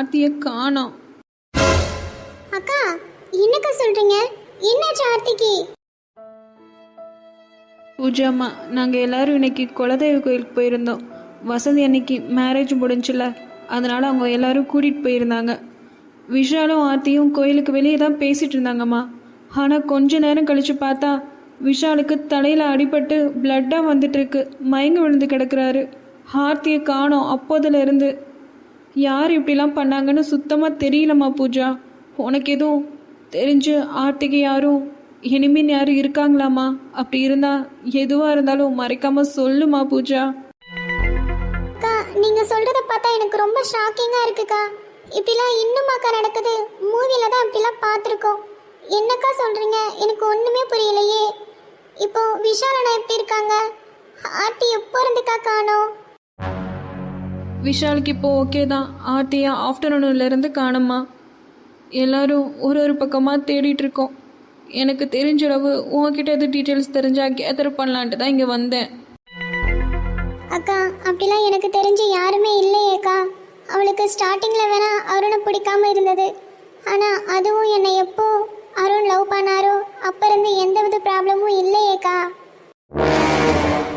ஆர்த்தியை காணோம். அக்கா என்னக்கா சொல்றீங்க? என்னாச்சு ஆர்த்திக்கு பூஜாம்மா நாங்கள் எல்லாரும் இன்னைக்கு குலதெய்வ கோயிலுக்கு போயிருந்தோம். வசந்தி அன்னைக்கு மேரேஜ் முடிஞ்சுல அதனால அவங்க எல்லாரும் கூட்டிகிட்டு போயிருந்தாங்க. விஷாலும் ஆர்த்தியும் கோயிலுக்கு வெளியே தான் பேசிட்டு இருந்தாங்கம்மா. ஆனால் கொஞ்ச நேரம் கழிச்சு பார்த்தா விஷாலுக்கு தலையில் அடிபட்டு பிளட்டாக வந்துட்டு இருக்கு. மயங்க விழுந்து கிடக்குறாரு. ஆர்த்தியை காணோம் அப்போதுல இருந்து. யார் இப்படிலாம் பண்ணாங்கன்னு சுத்தமாக தெரியலம்மா பூஜா. உனக்கு எதுவும் தெரிஞ்சு ஆர்த்திகை யாரும் இனிமேல் யாரும் இருக்காங்களாம்மா? அப்படி இருந்தா எதுவாக இருந்தாலும் மறைக்காம சொல்லுமா பூஜா. அக்கா நீங்க சொல்றத பார்த்தா எனக்கு ரொம்ப ஷாக்கிங்கா இருக்குக்கா. இப்படிலாம் இன்னுமாக்கா நடக்குது. மூவில தான் இப்படிலாம் பார்த்துருக்கோம். என்னக்கா சொல்றீங்க? எனக்கு ஒண்ணுமே புரியலையே. இப்போ விஷால் அண்ணா எப்படி இருக்காங்க? ஆர்த்தி எப்போ இருந்துக்கா காணோம்? விஷாலுக்கு இப்போ ஓகே தான். ஆர்த்தியா ஆஃப்டர்நூன்லேருந்து காணம்மா. எல்லாரும் ஒரு ஒரு பக்கமாக தேடிட்டு இருக்கோம் எனக்கு தெரிஞ்ச அளவு உங்ககிட்ட எது டீட்டெயில்ஸ் தெரிஞ்சா கேதர் பண்ணலான்ட்டு தான் இங்கே வந்தேன். அக்கா அப்படிலாம் எனக்கு தெரிஞ்சு யாருமே இல்லையேக்கா அவளுக்கு ஸ்டார்டிங்ல வேணா அருணை பிடிக்காம இருந்தது. ஆனா அதுவும் என்னை எப்போ அருண் லவ் பண்ணாரோ அப்ப இருந்து எந்தவித ப்ராப்ளமும் இல்லையேக்கா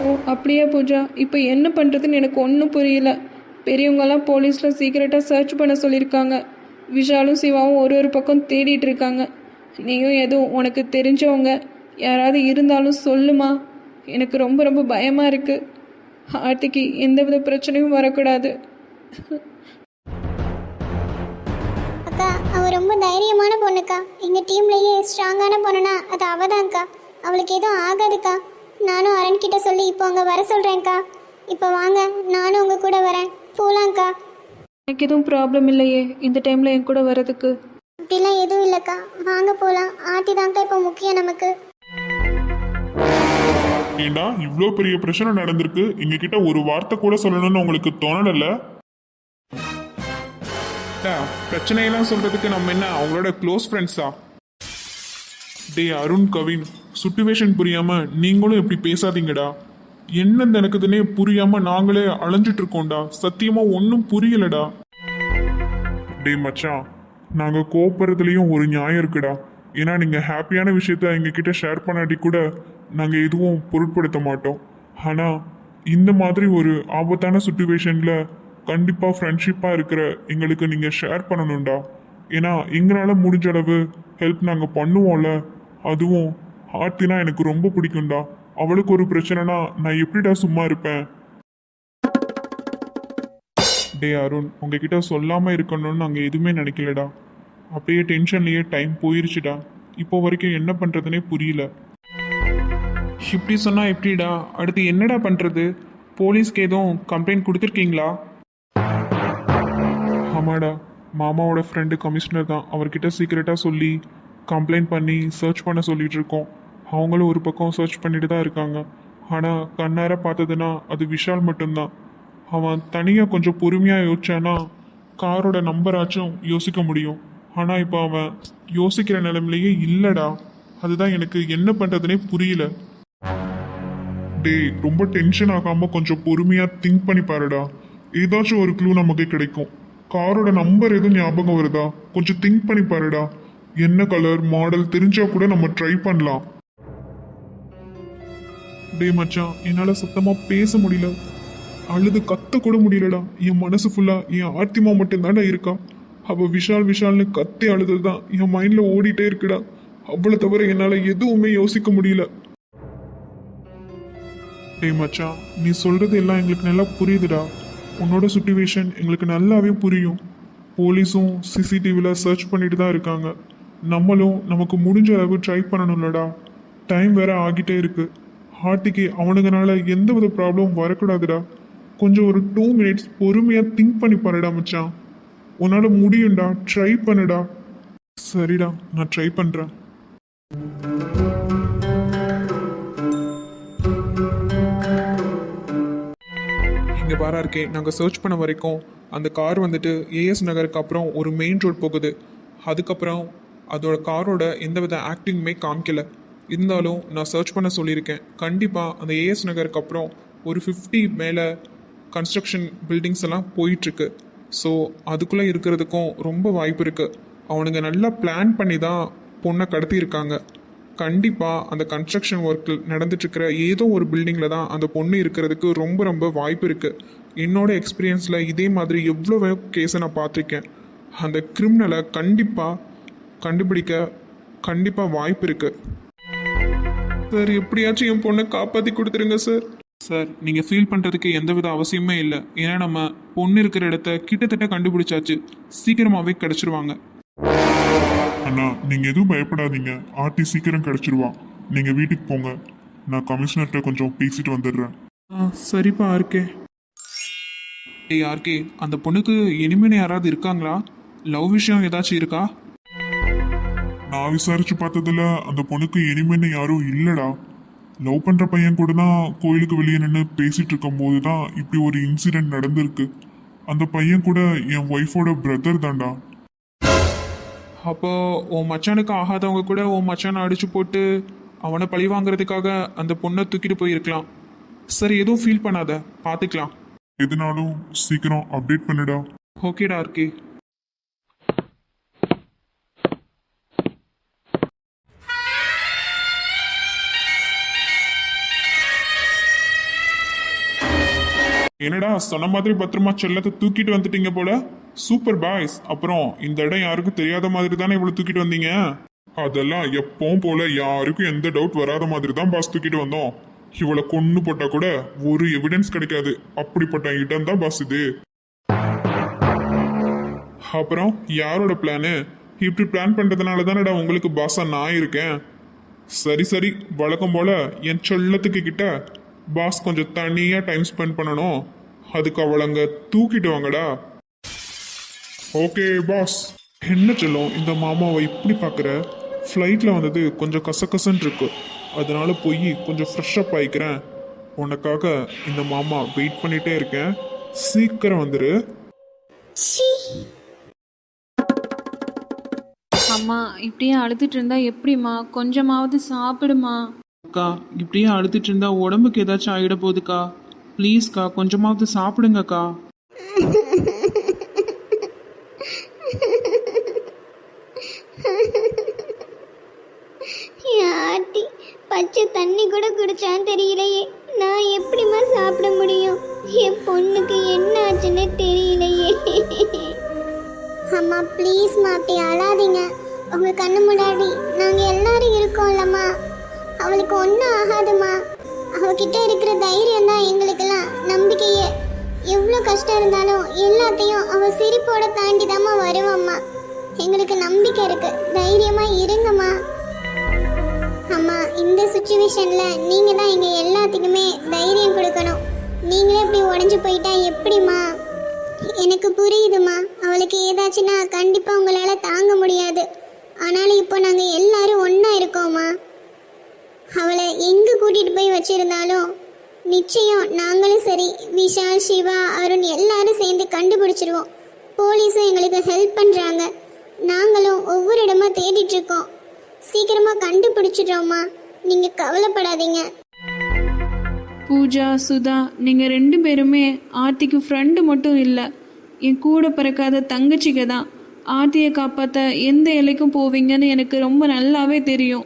ஓ அப்படியா பூஜா? இப்போ என்ன பண்ணுறதுன்னு எனக்கு ஒன்றும் புரியல. பெரியவங்கெல்லாம் போலீஸில் சீக்கிரட்டாக சர்ச் பண்ண சொல்லியிருக்காங்க. விஷாலும் சிவாவும் ஒரு ஒரு பக்கம் தேடிட்டு இருக்காங்க. நீயும் எதுவும் உனக்கு தெரிஞ்சவங்க. யாராவது இருந்தாலும் சொல்லுமா. எனக்கு ரொம்ப ரொம்ப பயமாக இருக்குது ஆர்த்திக்கு எந்தவித பிரச்சனையும் வரக்கூடாது. அக்கா அவ ரொம்ப தைரியமான பொண்ணுக்கா. எங்க டீம்லயே ஸ்ட்ராங்கான பொண்ணுனா அது அவதான்க்கா அவளுக்கு எதுவும் ஆகாதுக்கா. நானும் அரண் கிட்ட சொல்லி இப்போ அங்க வர சொல்றேன்க்கா. இப்போ வாங்க நானும் உங்க கூட வரேன். போலாம்க்கா. எனக்கு எதுவும் ப்ராப்ளம் இல்லையே. இந்த டைமில் என் கூட வர்றதுக்கு. அப்படிலாம் எதுவும் இல்லைக்கா. வாங்க போலாம். ஆட்டி தான்க்கா இப்போ முக்கியம் நமக்கு. ஏண்டா இவ்ளோ பெரிய பிரச்சனை நடந்திருக்கு. எங்க கிட்ட ஒரு வார்த்தை கூட சொல்லணும்னு உங்களுக்கு தோணல பிரச்சனையெல்லாம் சொல்றதுக்கு நம்ம என்ன அவங்களோட க்ளோஸ் ஃப்ரெண்ட்ஸா டேய் அருண் கவின் சுச்சுவேஷன் புரியாம நீங்களும் இப்படி பேசாதீங்கடா. என்ன நடக்குதுன்னே புரியாம நாங்களே அலைஞ்சிட்டு இருக்கோம்டா சத்தியமா ஒன்றும் புரியலடா. டே மச்சான் நாங்க கோபுறதுலயும் ஒரு நியாயம் இருக்குடா. ஏன்னா நீங்க ஹாப்பியான விஷயத்த எங்ககிட்ட ஷேர் பண்ணாட்டி கூட நாங்க எதுவும் பொருட்படுத்த மாட்டோம். ஆனா இந்த மாதிரி ஒரு ஆபத்தான சுச்சுவேஷன்ல கண்டிப்பா ஃப்ரெண்ட்ஷிப்பா இருக்கிற எங்களுக்கு நீங்க ஷேர் பண்ணணும்டா. ஏன்னா எங்களால் முடிஞ்ச அளவு ஹெல்ப் நாங்கள் பண்ணுவோம்ல அதுவும் ஆர்த்தினா எனக்கு ரொம்ப பிடிக்கும்டா. அவளுக்கு ஒரு பிரச்சனைனா நான் எப்படிடா சும்மா இருப்பேன்? டே அருண் உங்ககிட்ட சொல்லாம இருக்கணும்னு நாங்கள் எதுவுமே நினைக்கலடா. அப்படியே டென்ஷன்லயே டைம் போயிருச்சுடா. இப்போ வரைக்கும் என்ன பண்றதுனே புரியல. இப்படி சொன்னா எப்படிடா? அடுத்து என்னடா பண்றது? போலீஸ்க்கு எதுவும் கம்ப்ளைண்ட் கொடுத்துருக்கீங்களா? ஆமாடா மாமாவோட ஃப்ரெண்டு கமிஷனர் தான். அவர்கிட்ட சீக்கிரட்டாக சொல்லி கம்ப்ளைண்ட் பண்ணி சர்ச் பண்ண சொல்லிட்டு இருக்கோம். அவங்களும் ஒரு பக்கம் சர்ச் பண்ணிட்டு தான் இருக்காங்க. ஆனால் கண்ணார பார்த்ததுன்னா அது விஷால் மட்டும்தான். அவன் தனியாக கொஞ்சம் பொறுமையாக யோசிச்சானா காரோட நம்பராச்சும் யோசிக்க முடியும். ஆனால் இப்போ அவன் யோசிக்கிற நிலைமையிலேயே இல்லைடா. அதுதான் எனக்கு என்ன பண்ணுறதுனே புரியல. டேய் ரொம்ப டென்ஷன் ஆகாமல் கொஞ்சம் பொறுமையாக திங்க் பண்ணி பாருடா. ஏதாச்சும் ஒரு க்ளூ நமக்கு கிடைக்கும். காரோட நம்பர் எதுவும் ஞாபகம் வருதா? கொஞ்சம் திங்க் பண்ணி பாருடா. என்ன கலர் மாடல் தெரிஞ்சால் கூட நம்ம ட்ரை பண்ணலாம். டே மச்சான் என்னால் சுத்தமாக பேச முடியல. அழுது கத்த கூட முடியலடா. என் மனசு ஃபுல்லா என் ஆர்த்திமா மட்டும்தான்டா இருக்கா. அவ விஷால் விஷால்னு கத்தி அழுதுதான். என் மைண்ட்ல ஓடிட்டே இருக்குடா. அவ்வளோ தவிர என்னால எதுவுமே யோசிக்க முடியல. டேய் மச்சான் நீ சொல்றது எல்லாம் எங்களுக்கு நல்லா புரியுதுடா. உன்னோட சுச்சுவேஷன் எங்களுக்கு நல்லாவே புரியும். போலீஸும் சிசிடிவியில் சர்ச் பண்ணிட்டு தான் இருக்காங்க. நம்மளும் நமக்கு முடிஞ்ச அளவு ட்ரை பண்ணணும்லடா. டைம் வேற ஆகிட்டே இருக்கு. ஹார்ட்டிக்கு அவனுங்கனால எந்த வித ப்ராப்ளமும் வரக்கூடாதுடா. கொஞ்சம் ஒரு டூ மினிட்ஸ் பொறுமையாக திங்க் பண்ணி பாருடா மச்சான். உன்னால் முடியும்டா ட்ரை பண்ணுடா. சரிடா நான் ட்ரை பண்ணுறேன் இங்கே பாரா இருக்கே நாங்கள் சர்ச் பண்ண வரைக்கும் அந்த கார் வந்துட்டு ஏஎஸ் நகருக்கு அப்புறம் ஒரு மெயின் ரோட் போகுது. அதுக்கப்புறம் அதோட காரோட எந்த வித ஆக்டிங்குமே காமிக்கலை. இருந்தாலும் நான் சர்ச் பண்ண சொல்லியிருக்கேன். கண்டிப்பாக அந்த ஏஎஸ் நகருக்கு அப்புறம் ஒரு ஃபிஃப்டி மேலே கன்ஸ்ட்ரக்ஷன் பில்டிங்ஸ் எல்லாம் போயிட்டுருக்கு. ஸோ அதுக்குள்ளே இருக்கிறதுக்கும் ரொம்ப வாய்ப்பு இருக்குது அவனுங்க நல்லா பிளான் பண்ணி தான் பொண்ணை கடத்தியிருக்காங்க. கண்டிப்பாக அந்த கன்ஸ்ட்ரக்ஷன் ஒர்க்கில் நடந்துட்டுருக்கிற ஏதோ ஒரு பில்டிங்கில் தான் அந்த பொண்ணு இருக்கிறதுக்கு ரொம்ப ரொம்ப வாய்ப்பு இருக்குது என்னோடய எக்ஸ்பீரியன்ஸில் இதே மாதிரி எவ்வளோ கேஸை நான் பார்த்துருக்கேன். அந்த கிரிமினலை கண்டிப்பாக கண்டுபிடிக்க கண்டிப்பாக வாய்ப்பு இருக்குது சார் எப்படியாச்சும் என் பொண்ணை காப்பாற்றி கொடுத்துருங்க சார். சார் நீங்கள் ஃபீல் பண்ணுறதுக்கு எந்தவித அவசியமே இல்லை. ஏன்னா நம்ம பொண்ணு இருக்கிற இடத்த கிட்டத்தட்ட கண்டுபிடிச்சாச்சு. சீக்கிரமாகவே கிடச்சிருவாங்க. அண்ணா நீங்க எதுவும் பயப்படாதீங்க. ஆர்த்தி சீக்கிரம் கிடைச்சிருவா. நீங்க வீட்டுக்கு போங்க. நான் கமிஷனர்கிட்ட கொஞ்சம் பேசிட்டு வந்துடுறேன். ஆ சரிப்பா ஆர்கே. ஏய் ஆர்கே அந்த பொண்ணுக்கு இனிமேல் யாராவது இருக்காங்களா? லவ் விஷயம் ஏதாச்சும் இருக்கா? நான் விசாரிச்சு பார்த்ததுல அந்த பொண்ணுக்கு இனிமேன்னு யாரும் இல்லடா. லவ் பண்ற பையன் கூட தான் கோயிலுக்கு வெளியே நின்று பேசிட்டு இருக்கும் போது தான் இப்படி ஒரு இன்சிடென்ட் நடந்திருக்கு. அந்த பையன் கூட என் ஒய்ஃபோட பிரதர் தான்டா. அப்போ உன் மச்சானுக்கு ஆகாதவங்க கூட உன் மச்சானை அடிச்சு போட்டு அவனை பழி வாங்குறதுக்காக அந்த பொண்ணை தூக்கிட்டு போயிருக்கலாம். சரி எதுவும் ஃபீல் பண்ணாத. பார்த்துக்கலாம் எதுனாலும் சீக்கிரம் அப்டேட் பண்ணுடா. ஓகேடா ஆர்கே. என்னடா சொன்ன மாதிரி பத்திரமா செல்லத்தை தூக்கிட்டு வந்துட்டீங்க போல? சூப்பர் பாய்ஸ் அப்புறம் இந்த இடம் யாருக்கும் தெரியாத மாதிரி தானே இவ்வளவு தூக்கிட்டு வந்தீங்க? அதெல்லாம் எப்பவும் போல யாருக்கும் எந்த டவுட் வராத மாதிரி தான் பாஸ் தூக்கிட்டு வந்தோம். இவளை கொன்னு போட்டா கூட ஒரு எவிடன்ஸ் கிடைக்காது. அப்படிப்பட்ட இடம் தான் பாஸ் இது. அப்புறம் யாரோட பிளானு இப்படி பிளான் பண்றதுனால தானடா உங்களுக்கு பாஸா நான் இருக்கேன். சரி சரி வழக்கம் போல என் செல்லத்துக்கு கிட்ட பாஸ் கொஞ்சம் தனியா டைம் ஸ்பெண்ட் பண்ணணும். அதுக்கு அவளங்க தூக்கிட்டு வாங்கடா. ஓகே பாஸ் என்ன சொல்லும் இந்த மாமாவை இப்படி பார்க்குற ஃப்ளைட்டில் வந்தது கொஞ்சம் கசகசன் இருக்கு. அதனால போய் கொஞ்சம் ஃப்ரெஷ்அப் ஆகிக்கிறேன் உனக்காக இந்த மாமா வெயிட் பண்ணிட்டே இருக்கேன். சீக்கிரம் வந்துரு. அம்மா இப்படியே அழுதுட்டு இருந்தா எப்படிம்மா? கொஞ்சமாவது சாப்பிடுமா? அக்கா இப்படியே அழுத்திட்டு இருந்தா உடம்புக்கு ஏதாச்சும் ஆகிட போகுதுக்கா? ப்ளீஸ்க்கா கொஞ்சமாவது சாப்பிடுங்கக்கா. ஆட்டி பச்சை தண்ணி கூட குடிச்சான்னு தெரியலையே. நான் எப்படிம்மா சாப்பிட முடியும்? என் பொண்ணுக்கு என்ன ஆச்சுன்னு தெரியலையே. அம்மா ப்ளீஸ் அப்படி அழாதீங்க. உங்க கண்ணு முன்னாடி நாங்க எல்லாரும் இருக்கோம்லம்மா. அவளுக்கு ஒன்றும் ஆகாதும்மா அவகிட்ட இருக்கிற தைரியம் தான் எங்களுக்கெல்லாம் நம்பிக்கையே. எவ்வளோ கஷ்டம் இருந்தாலும் எல்லாத்தையும் அவ சிரிப்போட தாண்டி தாம்மா வருவாம்மா. எங்களுக்கு நம்பிக்கை இருக்கு. தைரியமா இருங்கம்மா. அம்மா இந்த சுச்சுவேஷன்ல நீங்க தான் எங்க எல்லாத்துக்குமே தைரியம் கொடுக்கணும். நீங்களே இப்படி உடஞ்சு போயிட்டா எப்படிம்மா? எனக்கு புரியுதுமா அவளுக்கு ஏதாச்சுன்னா கண்டிப்பாக உங்களால் தாங்க முடியாது. ஆனாலும் இப்போ நாங்கள் எல்லாரும் ஒன்றா இருக்கோம்மா. அவளை எங்கே கூட்டிட்டு போய் வச்சிருந்தாலும் நிச்சயம் நாங்களும் சரி. விஷால் சிவா அருண் எல்லாரும் சேர்ந்து கண்டுபிடிச்சிருவோம். போலீஸும் எங்களுக்கு ஹெல்ப் பண்றாங்க. நாங்களும் ஒவ்வொரு இடமா தேடிட்டு இருக்கோம். சீக்கிரமா கண்டுபிடிச்சிடுறோம்மா. நீங்க கவலைப்படாதீங்க. பூஜா சுதா நீங்கள் ரெண்டு பேருமே ஆர்த்திக்கு ஃப்ரெண்டு மட்டும் இல்லை. என் கூட பிறக்காத தங்கச்சிங்க தான். ஆர்த்தியை காப்பாற்ற எந்த எல்லைக்கும் போவீங்கன்னு எனக்கு ரொம்ப நல்லாவே தெரியும்.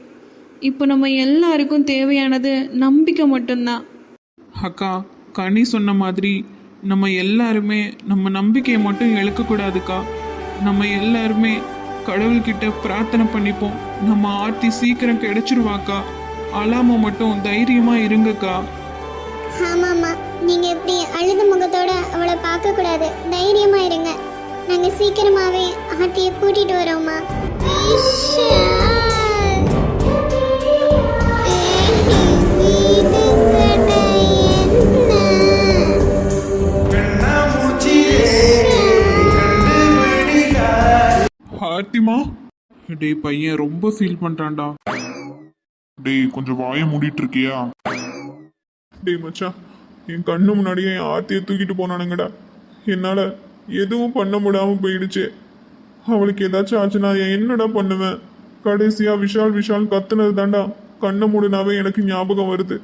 இப்போ நம்ம எல்லாருக்கும் தேவையானது நம்பிக்கை மட்டும்தான். அக்கா கனி சொன்ன மாதிரி நம்ம எல்லாருமே நம்ம நம்பிக்கையை மட்டும் இழக்கக்கூடாதுக்கா. நம்ம எல்லாருமே கடவுள்கிட்ட பிரார்த்தனை பண்ணிப்போம். நம்ம ஆர்த்தி சீக்கிரம் கிடைச்சிருவாக்கா. அழாம மட்டும் தைரியமா இருங்கக்கா. ஆமாம்மா நீங்க இப்படி அழுத முகத்தோட அவளை பார்க்க கூடாது தைரியமா இருங்க. நாங்க சீக்கிரமாவே ஆர்த்தியை கூட்டிட்டு வரோம்மா. ஆர்த்திமா டேய் பையன் ரொம்ப ஃபீல் பண்றான்டா. டேய் கொஞ்சம் வாயை மூடிட்டு இருக்கியா டேய் மச்சான் என் கண்ணு முன்னாடியே என் ஆர்த்தியை தூக்கிட்டு போனானுங்கடா. என்னால எதுவும் பண்ண முடியாம போயிடுச்சு. அவளுக்கு ஏதாச்சும் ஆச்சுன்னா என் என்னடா பண்ணுவேன்? கடைசியா விஷால் விஷால் கத்துனது தாண்டா கண்ணை மூடினாவே எனக்கு ஞாபகம் வருது.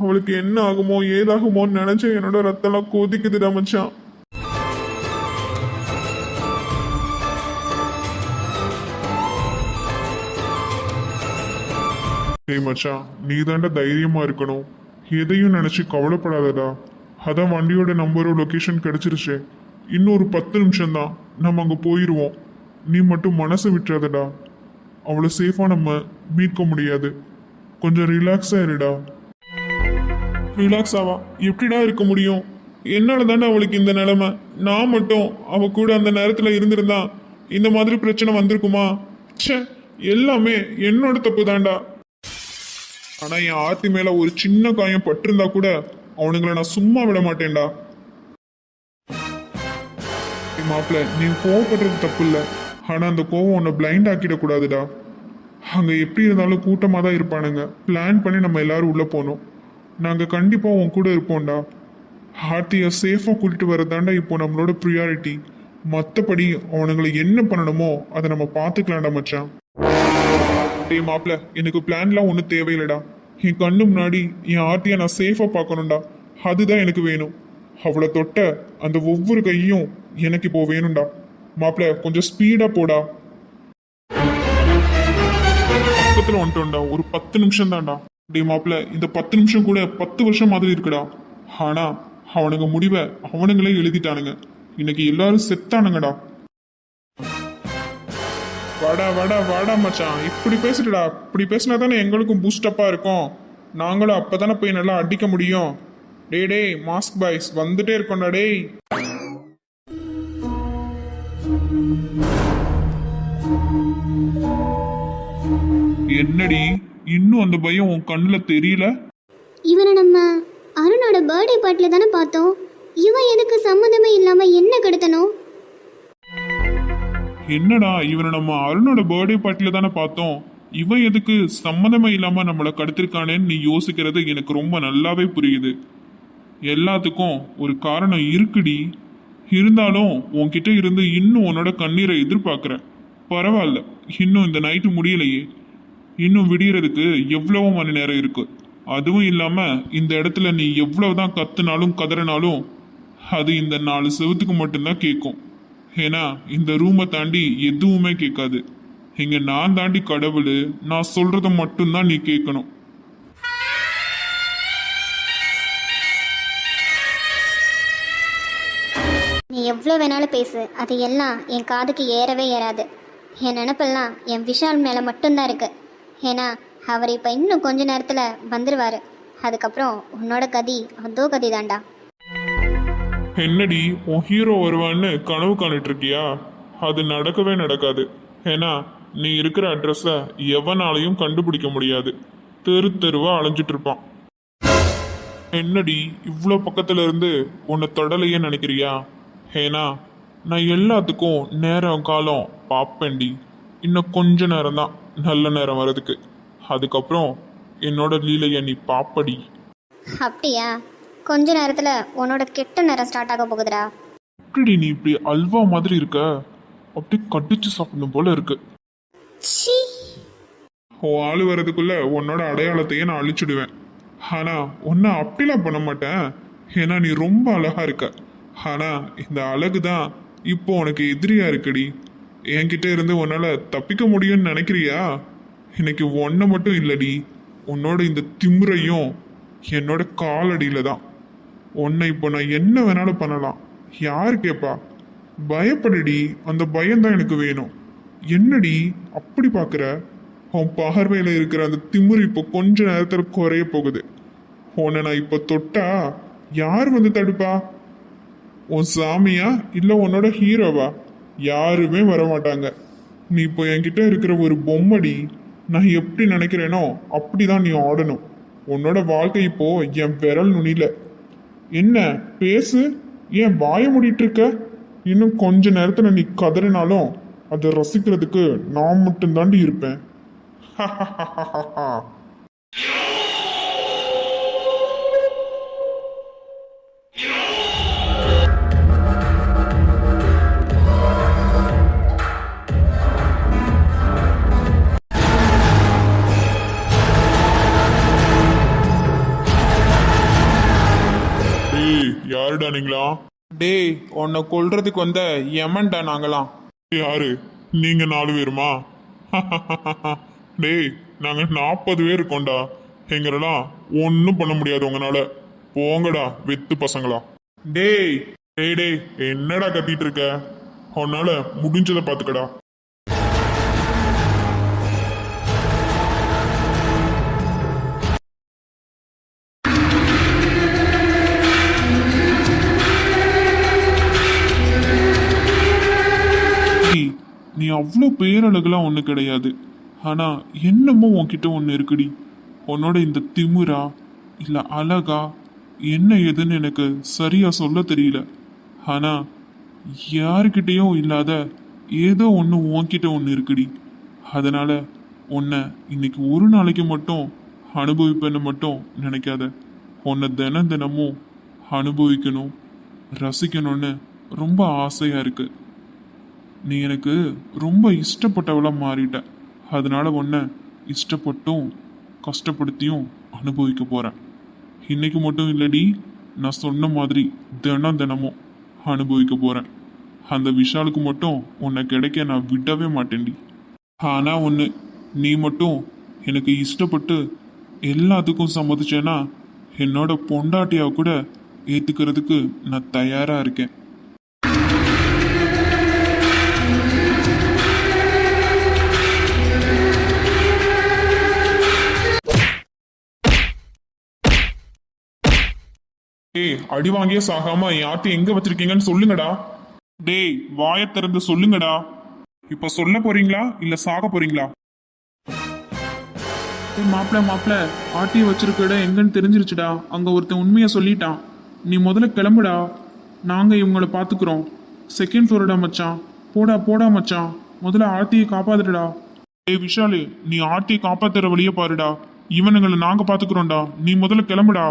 அவளுக்கு என்ன ஆகுமோ ஏதாகுமோன்னு நினைச்சு என்னோட ரத்தம்லாம் கொதிக்குதுடா மச்சான். டேய் மச்சான் நீ தாண்டா தைரியமா இருக்கணும். எதையும் நினைச்சு கவலைப்படாதடா. அதான் வண்டியோட நம்பரும் லொகேஷன் கிடைச்சிருச்சே. இன்னும் ஒரு பத்து நிமிஷம் தான் நம்ம அங்க போயிடுவோம் நீ மட்டும் மனசை விட்டுறாதடா. அவ்வளோ சேஃபா நம்ம மீட்க முடியாது. கொஞ்சம் ரிலாக்ஸ் இருடா. ரிலாக்ஸ் ஆவா? எப்படிடா இருக்க முடியும்? என்னால தானே அவளுக்கு இந்த நிலைமை. நான் மட்டும் அவ கூட அந்த நேரத்துல இருந்திருந்தா இந்த மாதிரி பிரச்சனை வந்திருக்குமா? ச்சே எல்லாமே என்னோட தப்பு தான்டா ஆனா என் ஆர்த்தி மேல ஒரு சின்ன காயம் பட்டிருந்தா கூட அவனுங்களை நான் சும்மா விட மாட்டேன்டா. மாப்பிள்ள நீ கோவப்படுறது தப்பு இல்லை ஆனா அந்த கோவம் உன்னை பிளைண்ட் ஆக்கிடக்கூடாதுடா அங்கே எப்படி இருந்தாலும் கூட்டமாக தான் இருப்பானுங்க. பிளான் பண்ணி நம்ம எல்லாரும் உள்ளே போனோம். நாங்கள் கண்டிப்பாக உன் கூட இருப்போம்டா. ஆர்த்தியை சேஃபாக கூட்டிட்டு வரதாண்டா இப்போ நம்மளோட ப்ரியாரிட்டி மற்றபடி அவனுங்களை என்ன பண்ணணுமோ அதை நம்ம பார்த்துக்கலாம்டா மச்சான். டேய் மாப்பிள எனக்கு பிளான்லாம் ஒன்றும் தேவையில்லடா. என் கண்ணு முன்னாடி என் ஆர்த்தியை நான் சேஃபாக பார்க்கணும்டா. அதுதான் எனக்கு வேணும். அவளை தொட்ட அந்த ஒவ்வொரு கையும் எனக்கு இப்போ வேணும்டா. மாப்பிள கொஞ்சம் ஸ்பீடாக போடா. பக்கத்தில் வந்துட்டோம்டா. ஒரு பத்து நிமிஷம் தான்டா. டேய் மாப்ள இந்த பத்து நிமிஷம் கூட பத்து வருஷம் மாதிரி இருக்குடா. ஆனா அவனுங்க முடிவை அவனுங்களே எழுதிட்டானுங்க. இன்னைக்கு எல்லாரும் செத்தானுங்கடா. வட வட வட மச்சான். இப்படி பேசுடா இப்படி பேசினா தானே எங்களுக்கும் பூஸ்டப்பாக இருக்கும். நாங்களும் அப்பதானே போய் நல்லா அடிக்க முடியும். டேய் டேய் மாஸ்க் பாய்ஸ் வந்துட்டே இருக்கோம்டா டேய். என்னடி? இன்னும் அந்த பயம் உன் கண்ணுல தெரியல? இவனை நம்ம அருணோட பர்த்டே பார்ட்டில தானே பார்த்தோம். இவன் எதுக்கு சம்மந்தமே இல்லாம என்ன கெடுத்தனும் என்னடா இவனை நம்ம அருணோட பர்த்டே பார்ட்டில தானே பார்த்தோம். இவன் எதுக்கு சம்மந்தமே இல்லாம நம்மளை கடத்திருக்கானேன்னு நீ யோசிக்கிறது எனக்கு ரொம்ப நல்லாவே புரியுது. எல்லாத்துக்கும் ஒரு காரணம் இருக்குடி. இருந்தாலும் உன்கிட்ட இருந்து இன்னும் உன்னோட கண்ணீரை எதிர்பார்க்குறேன். பரவாயில்ல இன்னும் இந்த நைட்டு முடியலையே. இன்னும் விடியறதுக்கு எவ்வளவோ மணி நேரம் இருக்கு. அதுவும் இல்லாம இந்த இடத்துல நீ எவ்வளவுதான் கத்துனாலும் கதறினாலும் அது இந்த நாலு செவத்துக்கு மட்டும்தான் கேட்கும். ஏன்னா இந்த ரூமை தாண்டி எதுவுமே கேட்காது. இங்க நான் தாண்டி கடவுள் நான் சொல்றத மட்டும்தான் நீ கேட்கணும். நீ எவ்வளோ வேணாலும் பேசு அது எல்லாம் என் காதுக்கு ஏறவே ஏறாது. என் நினப்பெல்லாம் என் விஷால் மேலே மட்டும்தான் இருக்கு. ஏன்னா அவர் இப்போ இன்னும் கொஞ்ச நேரத்தில் வந்துடுவார் அதுக்கப்புறம் உன்னோட கதி அதோ கதி தாண்டா என்னடி உன் ஹீரோ வருவான்னு கனவு காணிட்டு இருக்கியா அது நடக்கவே நடக்காது. ஏன்னா நீ இருக்கிற அட்ரஸை எவனாலையும் கண்டுபிடிக்க முடியாது. தெரு தெருவா அலைஞ்சிட்டு இருப்பான் என்னடி இவ்வளோ பக்கத்துல இருந்து உன்னை தொடலையே நினைக்கிறியா? ஏன்னா நான் எல்லாத்துக்கும் நேரம் காலம் பார்ப்பேன்டி இன்னும் கொஞ்ச நேரம் தான் நல்ல நேரம் வர்றதுக்கு. அதுக்கப்புறம் என்னோட லீலையை நீ பாப்படி. அப்படியா? கொஞ்ச நேரத்தில் உன்னோட கெட்ட நேரம் ஸ்டார்ட் ஆக போகுதுடா. எப்படி நீ இப்படி அல்வா மாதிரி இருக்க? அப்படி கடிச்சு சாப்பிடணும் போல இருக்கு. உன் ஆள் வர்றதுக்குள்ள உன்னோட அடையாளத்தையே நான் அழிச்சிடுவேன். ஆனா உன்னை அப்படிலாம் பண்ண மாட்டேன். ஏன்னா நீ ரொம்ப அழகா இருக்க. ஆனா இந்த அழகு தான் இப்போ உனக்கு எதிரியா இருக்குடி. என்கிட்ட இருந்து உன்னால தப்பிக்க முடியும்னு நினைக்கிறியா? இன்னைக்கு ஒன்றை மட்டும் இல்லடி. உன்னோட இந்த திமிரையும் என்னோட காலடியில தான் உன்னை இப்போ நான் என்ன வேணாலும் பண்ணலாம். யார் கேப்பா? பயப்படுடி அந்த பயம்தான் எனக்கு வேணும். என்னடி அப்படி பார்க்குற உன் பார்வையில் இருக்கிற அந்த திமுறு இப்போ கொஞ்ச நேரத்தில் குறைய போகுது. உன்னை நான் இப்போ தொட்டா யார் வந்து தடுப்பா? உன் சாமியா இல்லை உன்னோட ஹீரோவா? யாருமே வர மாட்டாங்க நீ இப்போ என்கிட்ட இருக்கிற ஒரு பொம்மடி நான் எப்படி நினைக்கிறேனோ அப்படி தான் நீ ஆடணும். உன்னோட வாழ்க்கை இப்போ என் விரல் நுனியில. என்ன பேசு. ஏன் வாய மூடிட்டு இருக்க இன்னும் கொஞ்ச நேரத்துல நீ கதறினாலும் அதை ரசிக்கிறதுக்கு நான் மட்டும்தாண்டி இருப்பேன். யாருடா நீங்களா டேய் உன்னை கொல்றதுக்கு வந்த யமன்டா நாங்களாம். யாரு? நீங்க நாலு பேருமா? டேய் நாங்க நாற்பது பேர் இருக்கோம்டா. எங்களெல்லாம் ஒன்றும் பண்ண முடியாது உங்களால போங்கடா வெத்து பசங்களா. டேய். டேய் டேய் என்னடா கத்திட்டு இருக்க? உன்னால முடிஞ்சதை பார்த்துக்கடா. அவ்வளோ பேரழகுலாம் ஒன்றும் கிடையாது. ஆனால் என்னமோ உன்கிட்ட ஒன்று இருக்குடி. உன்னோட இந்த திமுறா இல்லை அழகா என்ன ஏதுன்னு எனக்கு சரியாக சொல்ல தெரியல. ஆனால் யாருக்கிட்டேயும் இல்லாத ஏதோ ஒன்று உன்கிட்ட ஒன்று இருக்குடி. அதனால் உன்னை இன்னைக்கு ஒரு நாளைக்கு மட்டும் அனுபவிப்பேன்னு மட்டும் நினைக்காத. உன்னை தினம் தினமும் அனுபவிக்கணும் ரசிக்கணும்னு ரொம்ப ஆசையாக இருக்குது நீ எனக்கு ரொம்ப இஷ்டப்பட்டவளாக மாறிட்ட. அதனால உன்னை இஷ்டப்பட்டும் கஷ்டப்படுத்தியும் அனுபவிக்க போகிறேன் இன்றைக்கு மட்டும் இல்லடி நான் சொன்ன மாதிரி தினம் தினமும் அனுபவிக்க போகிறேன் அந்த விஷாலுக்கு மட்டும் உன்னை கிடைக்க நான் விடவே மாட்டேன்டி. ஆனால் ஒன்று நீ மட்டும் எனக்கு இஷ்டப்பட்டு எல்லாத்துக்கும் சம்மதிச்சேன்னா என்னோட பொண்டாட்டியாக கூட ஏற்றுக்கிறதுக்கு நான் தயாராக இருக்கேன். டேய் அடி வாங்கியே சாகாம என் ஆர்த்தி எங்க வச்சிருக்கீங்கன்னு சொல்லுங்கடா. டேய் வாயை திறந்து சொல்லுங்கடா. இப்ப சொல்ல போறீங்களா? இல்ல சாக போறீங்களா? ஏய் மாப்பிள மாப்பிள ஆட்டி வச்சிருக்க இடம் எங்கன்னு தெரிஞ்சிருச்சுடா. அங்க ஒருத்தன் உண்மையை சொல்லிட்டான். நீ முதல்ல கிளம்புடா. நாங்க இவங்கள பாத்துக்கிறோம். செகண்ட் ஃப்ளோர்டா மச்சான். போடா போடா மச்சான். முதல்ல ஆர்த்தியை காப்பாத்துடா டேய் விஷாலு நீ ஆர்த்தியை காப்பாத்துற வழிய பாருடா. இவனுங்களை நாங்க பாத்துக்கிறோம்டா. நீ முதல்ல கிளம்புடா.